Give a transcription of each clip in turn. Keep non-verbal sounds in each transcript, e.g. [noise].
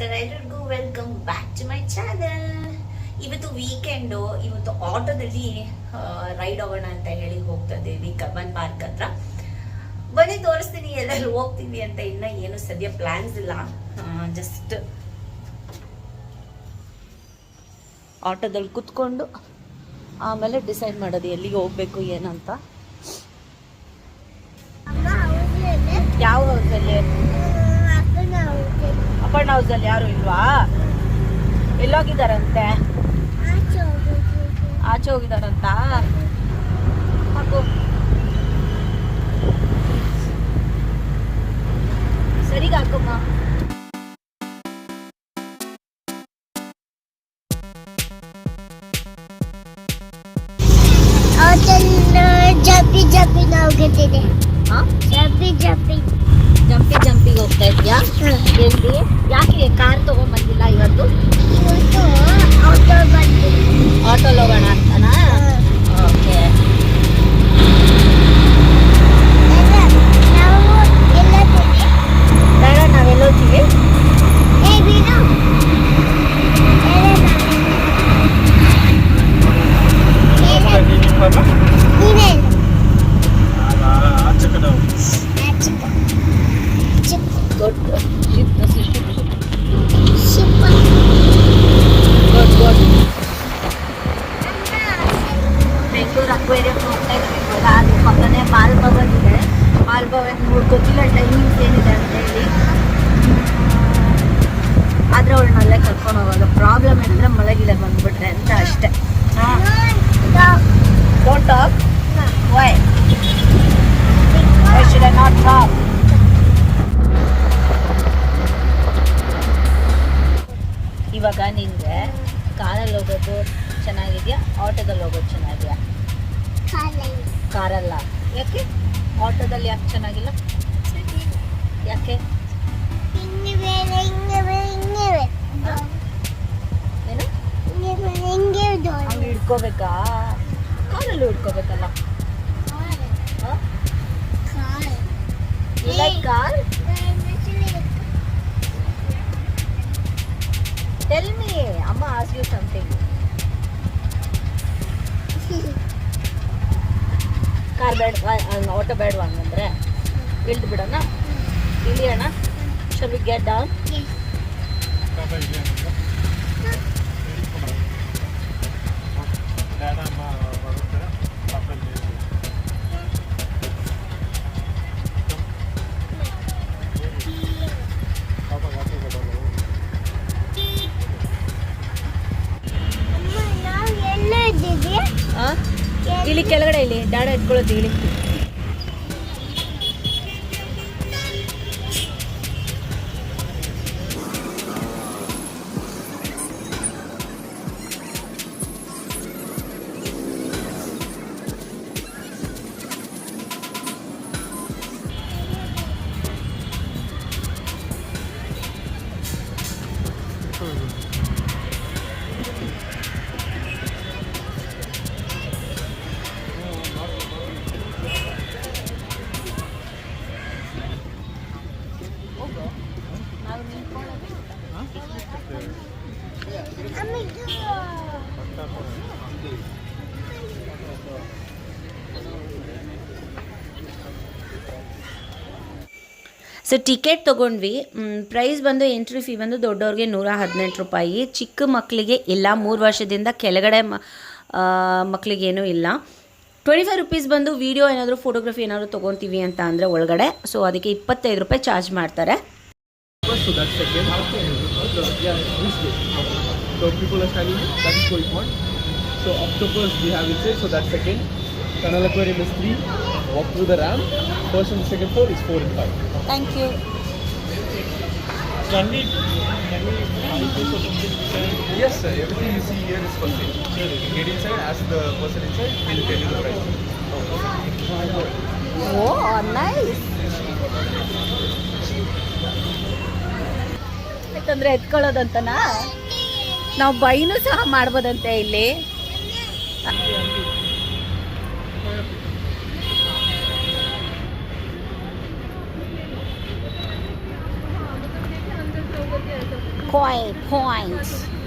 ನಮಸ್ಕಾರ ಎಲ್ರಿಗೂ welcome back to my channel ಇವತ್ತು ವೀಕೆಂಡು ಇವತ್ತು ಆಟೋದಲ್ಲಿ ರೈಡ್ ಹೋಗೋಣ ಅಂತ ಹೇಳಿ ಹೋಗ್ತಾ ಇದ್ದೀವಿ ಕಬ್ಬನ್ ಪಾರ್ಕ್ ಹತ್ರ. ಬನ್ನಿ, ತೋರಿಸ್ತೀನಿ, ಎಲ್ಲರೂ ಹೋಗ್ತೀವಿ ಅಂತ ಇನ್ನ ಏನು ಸದ್ಯ ಪ್ಲಾನ್ಸ್ ಇಲ್ಲ. ಜಸ್ಟ್ ಆಟೋದಲ್ಲಿ ಕುತ್ಕೊಂಡು ಆಮೇಲೆ ಡಿಸೈಡ್ ಮಾಡೋದು ಎಲ್ಲಿಗೆ ಹೋಗ್ಬೇಕು, ಏನಂತ. ಅಪ್ಪಣ್ಣ ಹೌಸಲ್ಲಿ ಯಾರು ಇಲ್ವಾ ಎಲ್ಲೋಗಿದಾರಂತೆ ಆಚೆ ಹೋಗಿದಾರಂತ ಹಾಕು ಸರಿಗ ಹಾಕಮ್ಮ ಜಪ್ಪಿ ಜಪ್ಪಿ ಹೋಗುತ್ತಿದೆ ಹಾ ಜಪ್ಪಿ ಜಪ್ಪಿ ಜಂಪಿ ಯಾಕೆ ಇದ್ಯಾ? ಎಲ್ಲಿ? ಯಾಕೆ ಕಾರ್ ತಗೊಂಬಂದಿಲ್ಲ ಇವತ್ತು? ಇವತ್ತು ಆಟೋಲ್ ಹೋಗೋಣ ಇವಾಗ ನಿಂಗೆ ಕಾರಲ್ಲಿ ಹೋಗೋದು ಚೆನ್ನಾಗಿದೆಯಾ? ಆಟೋದಲ್ಲಿ ಹೋಗೋದು ಚೆನ್ನಾಗಿದೆಯಾ? ಕಾರಲ್ಲ. ಯಾಕೆ? ಆಟೋದಲ್ಲಿ ಯಾಕೆ ಚೆನ್ನಾಗಿಲ್ಲ? ಯಾಕೆ? ಏನು? ಹಿಡ್ಕೋಬೇಕಾ? ಕಾರಲ್ಲಿ ಹಿಡ್ಕೋಬೇಕಲ್ಲ. ಕಾರ್. ಕಾರ್. Tell me. ಅಮ್ಮ ಆಸ್ ಯು something. ಕಾರ್ ಬೇಡ ಆಟೋ ಬೇಡವಾ ಹಂಗಂದ್ರೆ ಇಳ್ದು ಬಿಡೋಣ ಇಳಿಯೋಣ ಶಲ್ ವಿ ಗೆಟ್ ಡೌನ್ ಇಲ್ಲಿ ಕೆಳಗಡೆ ಇಲ್ಲಿ ದಾಡ ಇಟ್ಕೊಳ್ಳೋದು ಇಳಿ ಸೊ ಟಿಕೆಟ್ ತೊಗೊಂಡ್ವಿ. ಪ್ರೈಸ್ ಬಂದು ಎಂಟ್ರಿ ಫೀ ಬಂದು ದೊಡ್ಡವ್ರಿಗೆ ನೂರ ಹದಿನೆಂಟು ರೂಪಾಯಿ. ಚಿಕ್ಕ ಮಕ್ಕಳಿಗೆ ಇಲ್ಲ, ಮೂರು ವರ್ಷದಿಂದ ಕೆಳಗಡೆ ಮ ಮಕ್ಕಳಿಗೇನೂ ಇಲ್ಲ. ಟ್ವೆಂಟಿ ಫೈವ್ ರುಪೀಸ್ ಬಂದು ವೀಡಿಯೋ ಏನಾದರೂ ಫೋಟೋಗ್ರಫಿ ಏನಾದರೂ ತೊಗೊತೀವಿ ಅಂತ ಅಂದರೆ ಒಳಗಡೆ. ಸೊ ಅದಕ್ಕೆ ಇಪ್ಪತ್ತೈದು ರೂಪಾಯಿ ಚಾರ್ಜ್ ಮಾಡ್ತಾರೆ. So, octopus, we have so that's second. Canal aquarium is 3, Walk through the ramp. First and second floor is 4 and 5. Thank you. Can we, can we Yes sir, everything you see here is for sale. Get inside, ask the person inside, he'll tell you the price. Oh, nice. ಯಾಕಂದ್ರೆ ಎತ್ಕೊಳ್ಳೋದಂತನಾ ನಾವು ಬೈನು ಸಹ ಮಾಡ್ಬೋದಂತೆ ಇಲ್ಲಿ Koi Point.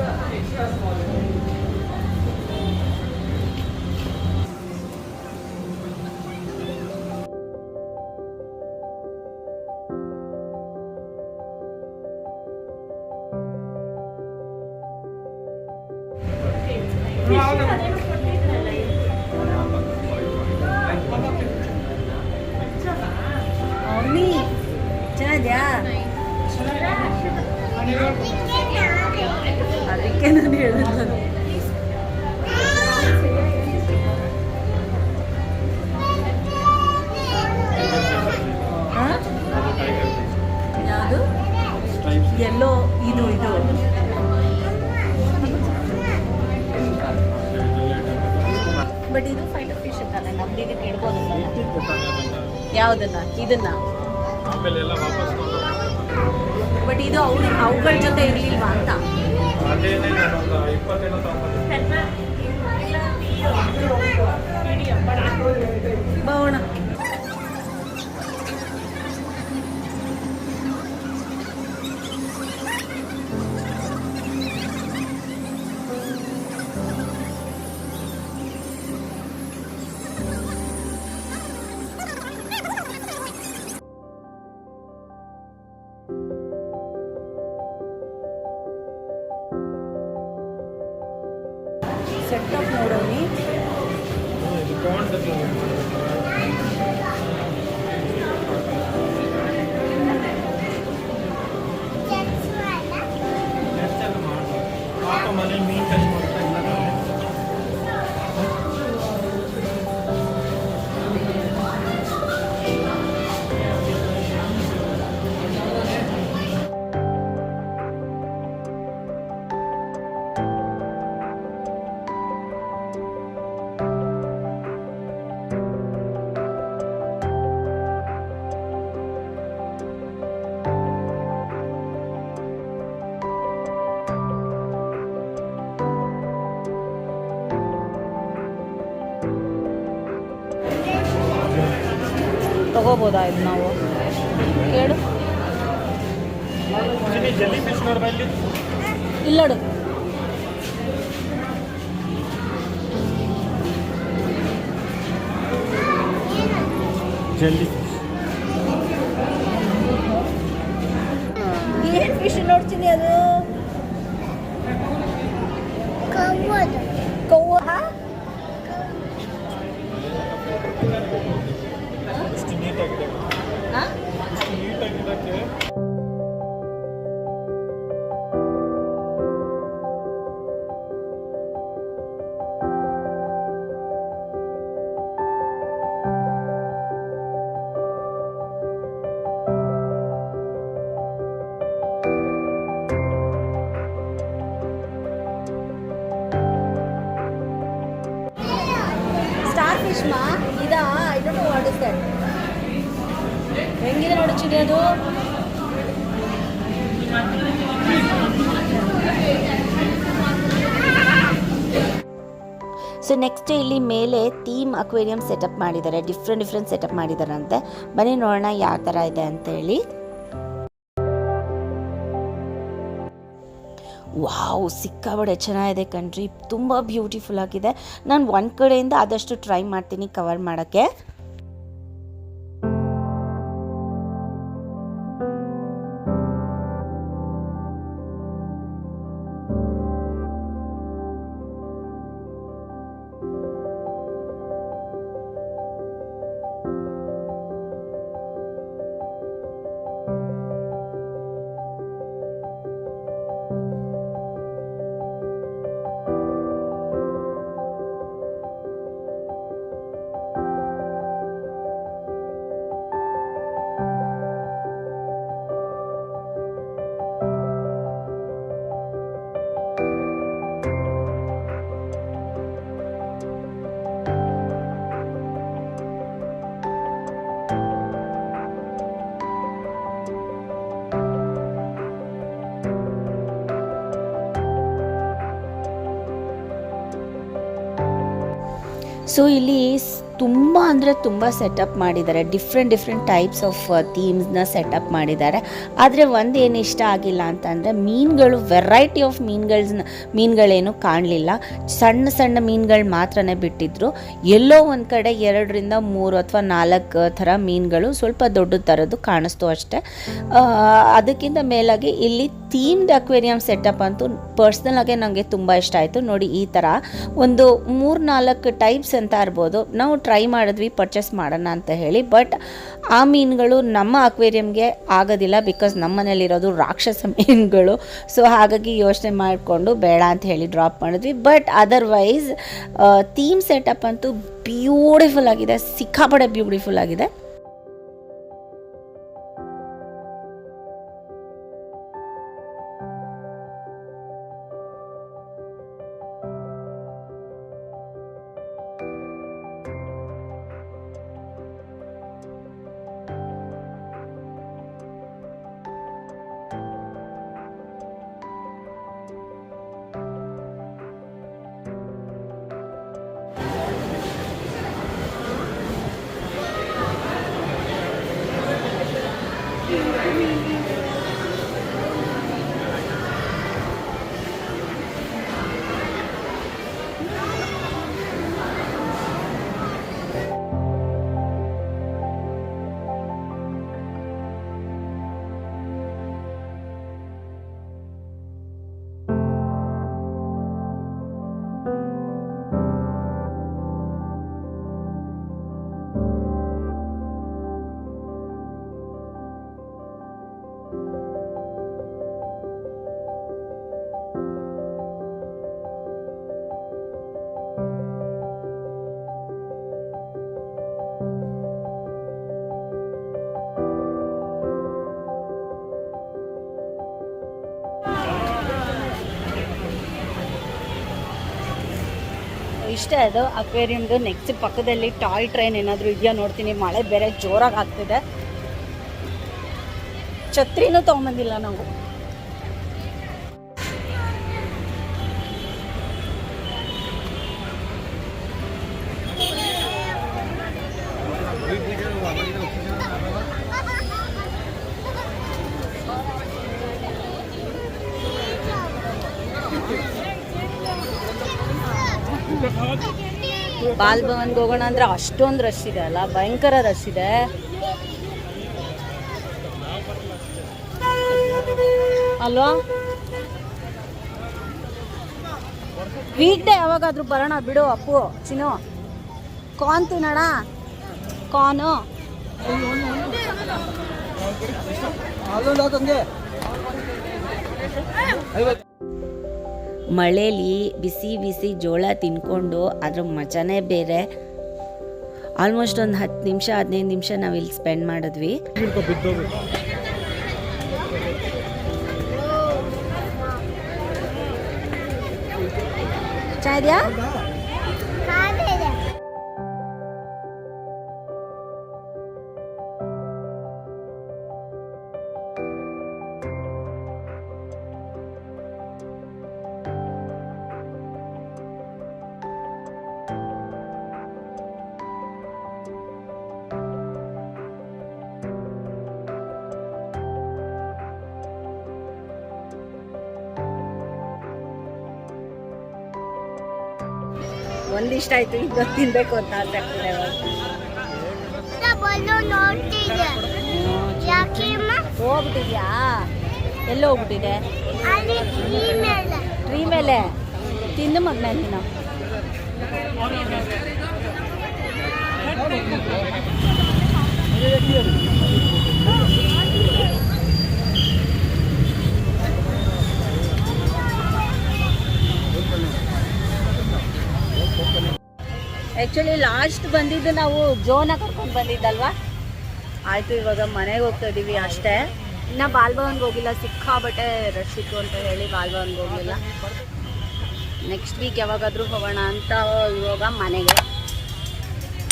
ಅವನಿ ಅದಕ್ಕೆ ನಾನು ಹೇಳಿದ್ದು ಯಾವುದು? ಎಲ್ಲೋ ಇದು ಇದು. ಬಟ್ ಇದು ಫೈಟರ್ ಫಿಶ್ ಅಂತಾನೆ ನಮ್ದಿಗೆ ಕೇಳ್ಬೋದು ಯಾವುದನ್ನ? de ombro. ತಗೋಬೋದಾ ಇದು ನಾವು. ಕೇಳು. ಜೆಲ್ಲಿ ಫಿಶ್ ನೋಡ್ಬಾ ಇಲ್ಲಿ ಇಲ್ಲೋಡು ಜೆಲ್ಲಿ ಏನು ಫಿಶ್ ನೋಡ್ತೀನಿ ಅದು? ಕವ್ವದು. ಇಷ್ಟು ನೀಟಾಗಿದೆ ಹಾಂ ಇಷ್ಟು ನೀಟಾಗಿದ್ದಕ್ಕೆ ಹೆಂಗಿದೆ ನೋಡಿ ಚಿಡಿ ಅದು? ಸೊ ನೆಕ್ಸ್ಟ್ ಇಲ್ಲಿ ಮೇಲೆ ಥೀಮ್ ಅಕ್ವೇರಿಯಂ ಸೆಟಪ್ ಮಾಡಿದ್ದಾರೆ. ಡಿಫ್ರೆಂಟ್ ಡಿಫ್ರೆಂಟ್ ಸೆಟಪ್ ಮಾಡಿದಾರಂತೆ ಬನ್ನಿ ನೋಡೋಣ ಯಾವ ಥರ ಇದೆ ಅಂತೇಳಿ. ವಾವ್ ಸಿಕ್ಕಾಬಡೆ ಚೆನ್ನಾಗಿದೆ ಕಣ್ರಿ. ತುಂಬ ಬ್ಯೂಟಿಫುಲ್ ಆಗಿದೆ. ನಾನು ಒಂದು ಕಡೆಯಿಂದ ಆದಷ್ಟು ಟ್ರೈ ಮಾಡ್ತೀನಿ ಕವರ್ ಮಾಡೋಕ್ಕೆ. ಸೊ ಇಲ್ಲಿ ಸ್- ತುಂಬ ಅಂದರೆ ತುಂಬ ಸೆಟಪ್ ಮಾಡಿದ್ದಾರೆ. ಡಿಫ್ರೆಂಟ್ ಡಿಫ್ರೆಂಟ್ ಟೈಪ್ಸ್ ಆಫ್ ಥೀಮ್ಸ್ನ ಸೆಟಪ್ ಮಾಡಿದ್ದಾರೆ. ಆದರೆ ಒಂದು ಏನು ಇಷ್ಟ ಆಗಿಲ್ಲ ಅಂತಂದರೆ ಮೀನುಗಳು ವೆರೈಟಿ ಆಫ್ ಮೀನುಗಳನ್ನ ಮೀನುಗಳೇನು ಕಾಣಲಿಲ್ಲ. ಸಣ್ಣ ಸಣ್ಣ ಮೀನುಗಳು ಮಾತ್ರನೇ ಬಿಟ್ಟಿದ್ರು. ಎಲ್ಲೋ ಒಂದು ಕಡೆ ಎರಡರಿಂದ ಮೂರು ಅಥವಾ ನಾಲ್ಕು ಥರ ಮೀನುಗಳು ಸ್ವಲ್ಪ ದೊಡ್ಡ ಥರದ್ದು ಕಾಣಿಸ್ತು ಅಷ್ಟೇ. ಅದಕ್ಕಿಂತ ಮೇಲಾಗಿ ಇಲ್ಲಿ ಥೀಮ್ಡ್ ಅಕ್ವೇರಿಯಂ ಸೆಟಪ್ ಅಂತೂ ಪರ್ಸ್ನಲ್ ಆಗಿ ನನಗೆ ತುಂಬ ಇಷ್ಟ ಆಯಿತು. ನೋಡಿ ಈ ಥರ ಒಂದು ಮೂರು ನಾಲ್ಕು ಟೈಪ್ಸ್ ಅಂತ ಇರ್ಬೋದು. ನಾವು ಟ್ರೈ ಮಾಡಿದ್ವಿ ಪರ್ಚೇಸ್ ಮಾಡೋಣ ಅಂತ ಹೇಳಿ. ಬಟ್ ಆ ಮೀನುಗಳು ನಮ್ಮ ಅಕ್ವೇರಿಯಂಗೆ ಆಗೋದಿಲ್ಲ ಬಿಕಾಸ್ ನಮ್ಮ ಮನೇಲಿರೋದು ರಾಕ್ಷಸ [laughs] ಮೀನುಗಳು. ಸೊ ಹಾಗಾಗಿ ಯೋಚನೆ ಮಾಡಿಕೊಂಡು ಬೇಡ ಅಂತ ಹೇಳಿ ಡ್ರಾಪ್ ಮಾಡಿದ್ವಿ. ಬಟ್ ಅದರ್ವೈಸ್ ಥೀಮ್ ಸೆಟಪ್ ಅಂತೂ ಬ್ಯೂಟಿಫುಲ್ ಆಗಿದೆ. ಸಿಕ್ಕಾಪಡೆ ಬ್ಯೂಟಿಫುಲ್ ಆಗಿದೆ. ಇಷ್ಟ ಅದು ಅಕ್ವೇರಿಯಮ್ದು ನೆಕ್ಸ್ಟ್ ಪಕ್ಕದಲ್ಲಿ ಟಾಯ್ ಟ್ರೈನ್ ಏನಾದರೂ ಇದೆಯಾ ನೋಡ್ತೀನಿ. ಮಳೆ ಬೇರೆ ಜೋರಾಗಿ ಆಗ್ತಿದೆ. ಛತ್ರಿನೂ ತೊಗೊಂಬಂದಿಲ್ಲ ನಾವು. ಬಾಲ್ ಭವನ್ಗೆ ಹೋಗೋಣ ಅಂದ್ರೆ ಅಷ್ಟೊಂದು ರಶ್ ಇದೆ ಅಲ್ಲ? ಭಯಂಕರ ರಶ್ ಇದೆ. ಅಲ್ವಾ? ವೀಕ್ ಡೇ ಯಾವಾಗಾದ್ರೂ ಬರೋಣ? ಬಿಡು ಅಪ್ಪು, ಚಿನ್ನು. ಕಾನ್ ತಿನ್ನೋಣ? ಕಾರ್ನು ಮಳೇಲಿ ಬಿಸಿ ಬಿಸಿ ಜೋಳ ತಿನ್ಕೊಂಡು ಅದ್ರ ಮಜಾನೇ ಬೇರೆ. ಆಲ್ಮೋಸ್ಟ್ ಒಂದು ಹತ್ತು ನಿಮಿಷ, ಹದಿನೈದು ನಿಮಿಷ ನಾವು ಇಲ್ಲಿ ಸ್ಪೆಂಡ್ ಮಾಡಿದ್ವಿ. ಚೆನ್ನಾಗಿದ್ಯಾ ಒಂದಿಷ್ಟ ಆಯ್ತು ಈಗ ತಿನ್ಬೇಕು ಅಂತ ಆಸೆ ಆಗ್ತಿದೆ ಇವಾಗ. ಹೋಗ್ಬಿಟ್ಟಿದ್ಯಾ? ಎಲ್ಲ ಹೋಗ್ಬಿಟ್ಟಿದೆ? ಟ್ರೀ ಮೇಲೆ. ತಿಂದು ಮಗ್ನ ನೀನು ಆ್ಯಕ್ಚುಲಿ ಲಾಸ್ಟ್ ಬಂದಿದ್ದು ನಾವು ಜೋನ ಕರ್ಕೊಂಡು ಬಂದಿದ್ದಲ್ವಾ? ಆಯಿತು ಇವಾಗ ಮನೆಗೆ ಹೋಗ್ತಾ ಇದ್ದೀವಿ ಅಷ್ಟೇ. ಇನ್ನು ಬಾಲ್ಭವನ್ಗೆ ಹೋಗಿಲ್ಲ ಸಿಕ್ಕಾಬಟ್ಟೆ ರಶ್ ಇತ್ತು ಅಂತ ಹೇಳಿ ಬಾಲ್ಭವನ್ಗೆ ಹೋಗಿಲ್ಲ. ನೆಕ್ಸ್ಟ್ ವೀಕ್ ಯಾವಾಗಾದರೂ ಹೋಗೋಣ ಅಂತ ಇವಾಗ ಮನೆಗೆ.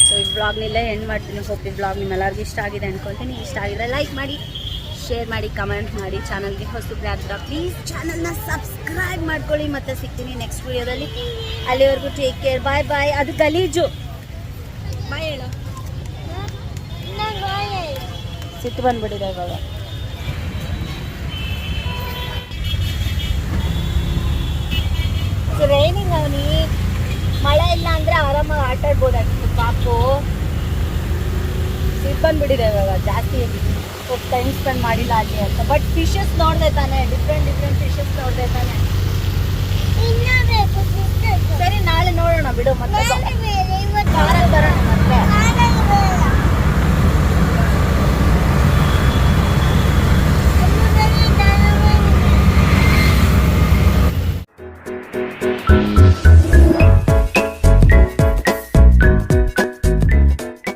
ಸೊ ಈ ಬ್ಲಾಗ್ನಿಲ್ಲೇ ಎಂಡ್ ಮಾಡ್ತೀನಿ. ಹೋಗಿ ಬ್ಲಾಗ್ ನಿಮ್ಮೆಲ್ಲರಿಗೂ ಇಷ್ಟ ಆಗಿದೆ ಅನ್ಕೊಳ್ತೀನಿ. ಇಷ್ಟ ಆಗಿದ್ರೆ ಲೈಕ್ ಮಾಡಿ. ಶೇರ್ ಮಾಡಿ ಕಮೆಂಟ್ ಮಾಡಿ ಚಾನಲ್ಗೆ ಹೊಸಬ್ರೆ ಆಗ್ತಾ ಪ್ಲೀಸ್ ಚಾನಲ್ನ ಸಬ್ಸ್ಕ್ರೈಬ್ ಮಾಡ್ಕೊಳ್ಳಿ. ಮತ್ತೆ ಸಿಗ್ತೀನಿ ನೆಕ್ಸ್ಟ್ ವಿಡಿಯೋದಲ್ಲಿ ಅಲ್ಲಿವರೆಗೂ ಟೇಕ್ ಕೇರ್ ಬಾಯ್ ಬಾಯ್ ಅದು ಗಲೀಜು. ಬಾಯ್ ಹೇಳು. ಸಿಟ್ಟು ಬಂದ್ಬಿಟ್ಟಿದೆ ಇವಾಗ. ರೈನಿಂಗ್ ಅವನಿ. ಮಳೆ ಇಲ್ಲ ಅಂದ್ರೆ ಆರಾಮಾಗಿ ಆಟ ಆಡ್ಬೋದಾಗಿತ್ತು ಪಾಪು. ಸಿಟ್ಟು ಬಂದ್ಬಿಟ್ಟಿದೆ ಇವಾಗ ಜಾಸ್ತಿ ಟೈಮ್ ಸ್ಪೆಂಡ್ ಮಾಡಿಲ್ಲ ಅಲ್ಲಿ ಅಂತ. ಬಟ್ ಫಿಶಸ್ ನೋಡಿದೆ ತಾನೆ ಡಿಫ್ರೆಂಟ್ ಡಿಫ್ರೆಂಟ್ ಫಿಶಸ್ ನೋಡಿದೆ ತಾನೆ. ಸರಿ ನಾಳೆ ನೋಡೋಣ ಬಿಡು ಮತ್ತೆ ಕಾರಲ್ಲಿ ಬರೋಣ